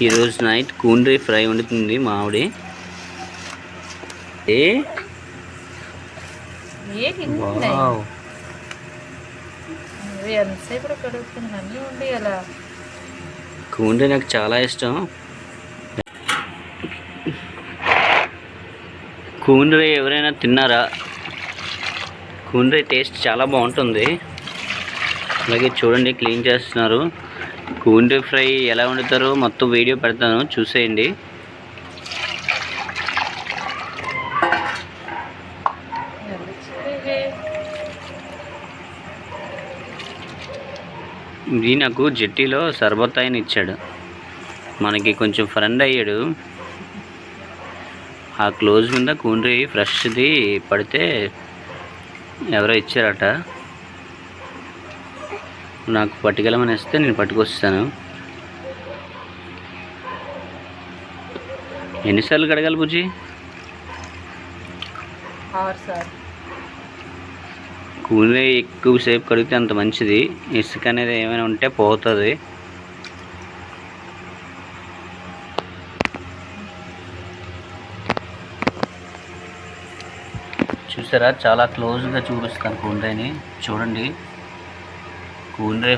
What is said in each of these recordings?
ఈరోజు night కూండ్రీ fry వండుతుంది మా ఆవిడ. ఏ? కూండ్రీ నాకు చాలా ఇష్టం. కూండ్రీ ఎవరైనా తిన్నారా? కూండ్రీ టేస్ట్ చాలా బాగుంటుంది. అలాగే చూడండి క్లీన్ చేస్తున్నారు. కూండి ఫ్రై ఎలా వండుతారో మొత్తం వీడియో పెడతాను చూసేయండి. ఇది నాకు జట్టీలో సర్బత్తాయిని ఇచ్చాడు. మనకి కొంచెం ఫ్రెండ్ అయ్యాడు. ఆ క్లోజ్ మీద కూండ్రి ఫ్రెష్ది పడితే ఎవరో ఇచ్చారట. నాకు పట్టుకెళ్ళమని ఇస్తే నేను పట్టుకొస్తాను. ఎన్నిసార్లు కడగాలి బుజ్జి? కూలి ఎక్కువసేపు కడిగితే అంత మంచిది. ఇసుక అనేది ఏమైనా ఉంటే పోతుంది. చూసారా? చాలా క్లోజ్గా చూపిస్తాను కూండ్రైని చూడండి. కూండ్రే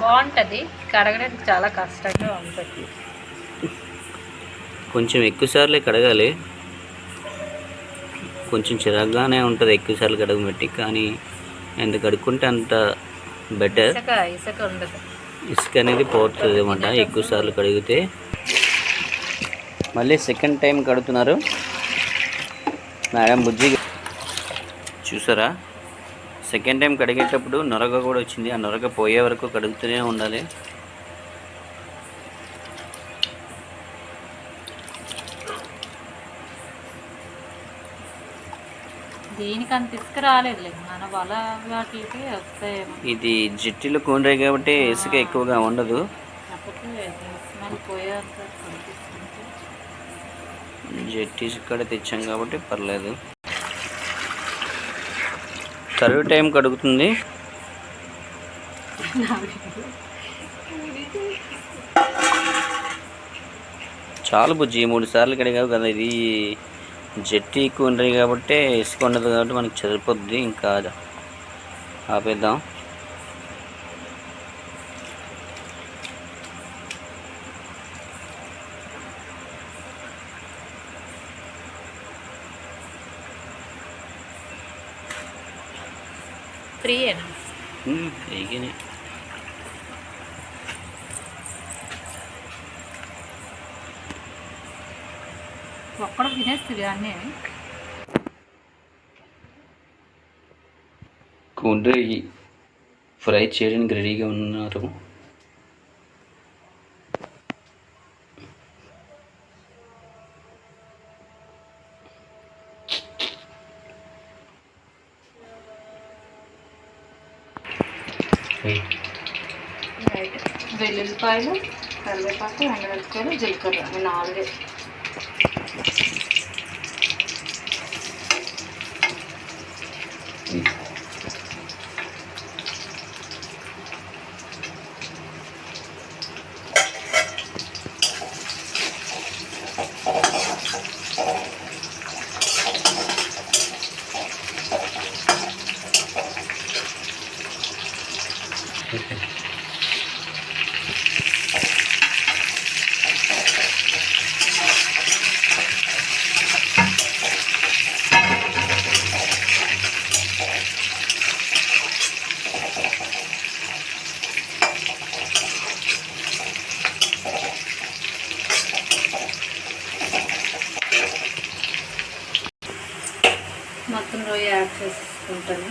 బాగుంటుంది. కడగడానికి చాలా కష్టంగా ఉంటుంది. కొంచెం ఎక్కువసార్లు కడగాలి. కొంచెం చిరాగ్గానే ఉంటుంది ఎక్కువసార్లు కడగబెట్టి కానీ ఎంత కడుక్కుంటే అంత బెటర్ ఇసుక ఉండదు. ఇసుక అనేది పోతుంది అనమాట ఎక్కువ సార్లు కడిగితే. మళ్ళీ సెకండ్ టైం కడుగుతున్నారు. మేడం బుజ్జి చూసారా? సెకండ్ టైం కడిగేటప్పుడు నొరగ కూడా వచ్చింది. ఆ నొరగ పోయే వరకు కడుగుతూనే ఉండాలి. దీనికి అంత ఇసుక రాలేదులే మన వల వాటికి వస్తాయేమో. ఇది జిట్టిలో కూనరే కాబట్టి ఇసుక ఎక్కువగా ఉండదు. జెట్టీస్ ఇక్కడ తెచ్చాం కాబట్టి పర్లేదు. కరువు టైం కడుగుతుంది. చాలు బుజ్జి మూడు సార్లు కడిగావు కదా ఇది జట్టి ఎక్కువ ఉండదు కాబట్టి ఇసుక ఉండదు కాబట్టి మనకి చదిపోద్ది ఇంకా ఆపేద్దాం. ఫ్రీయేనా ఫ్రీగానే ఒక్కడ తినేస్తుంది అన్నీ. కూండ్రి ఫ్రై చేయడానికి రెడీగా ఉన్నారు. రైట్ వెల్లుల్లిపాయలు కరివేపాకు ఎండమిరపకాయలు జీలకర్ర నాలుగే. మొత్తం రొయ్య యాడ్ చేసుకుంటాను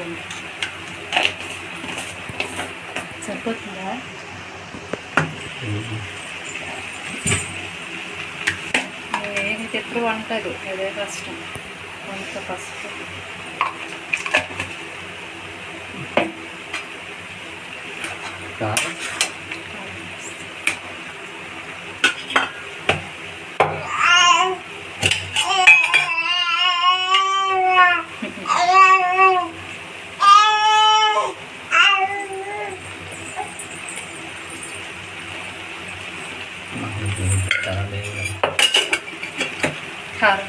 టూ సరిపోతుందా ఏమి ఎప్పుడు వంటది అదే కష్టం. వంట ఫస్ట్. కారం చాలా లేదు కదా. కారం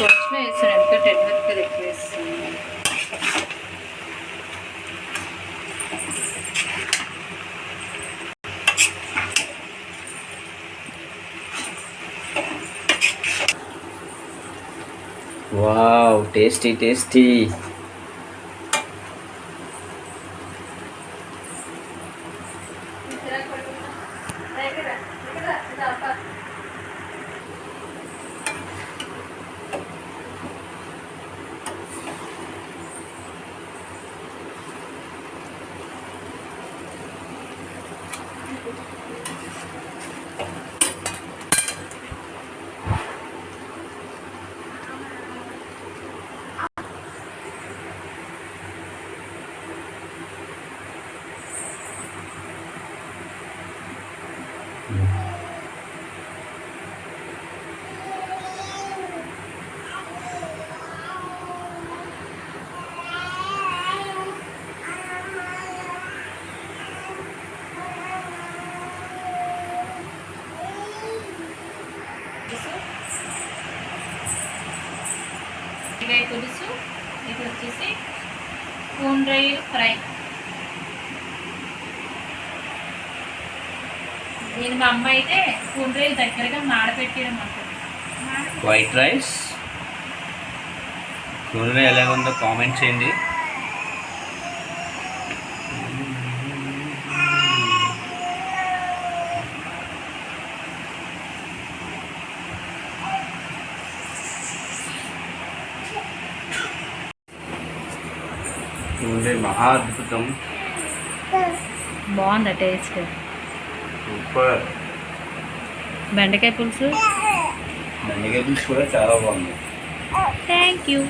కొంచెం వేసాను ఎందుకంటే ఎండుమిరపకాయలు ఎక్కువ వేస్తాను వావ్ టేస్టీ టేస్టీ ఇవే పులుసు ఇది వచ్చేసి కూన్ రొయ్యలు ఫ్రై. నేను మా అమ్మ అయితే కూన్ రొయ్యలు దగ్గరగా నాడబెట్టడం అంటుంది. వైట్ రైస్ కూర ఎలా ఉందో కామెంట్ చేయండి. కూర మహా అద్భుతం. బాగుందా టేస్ట్. సూపర్. బెండకాయ పులుసు. దండిగా కూడా చాలా బాగుంది. Thank you